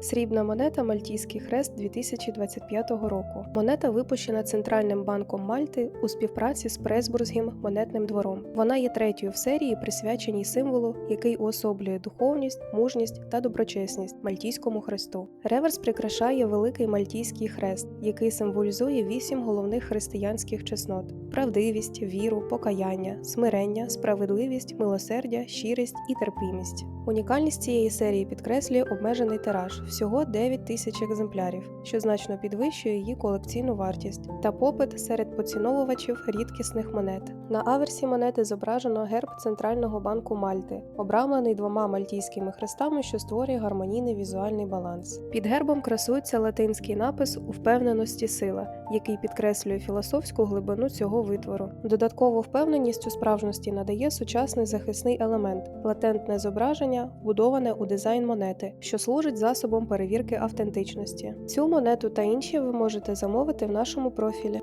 Срібна монета Мальтійський хрест 2025 року. Монета випущена Центральним банком Мальти у співпраці з Пресбурзьким монетним двором. Вона є третьою в серії, присвяченій символу, який уособлює духовність, мужність та доброчесність Мальтійському хресту. Реверс прикрашає великий Мальтійський хрест, який символізує вісім головних християнських чеснот: правдивість, віру, покаяння, смирення, справедливість, милосердя, щирість і терпімість. Унікальність цієї серії підкреслює обмежений тираж всього 9 тисяч екземплярів, що значно підвищує її колекційну вартість та попит серед поціновувачів рідкісних монет. На аверсі монети зображено герб Центрального банку Мальти, обрамлений двома мальтійськими хрестами, що створює гармонійний візуальний баланс. Під гербом красується латинський напис у сила, який підкреслює філософську глибину цього витвору. Додаткову впевненість у справжності надає сучасний захисний елемент латентне зображення, вбудоване у дизайн монети, що служить засобом перевірки автентичності. Цю монету та інші ви можете замовити в нашому профілі.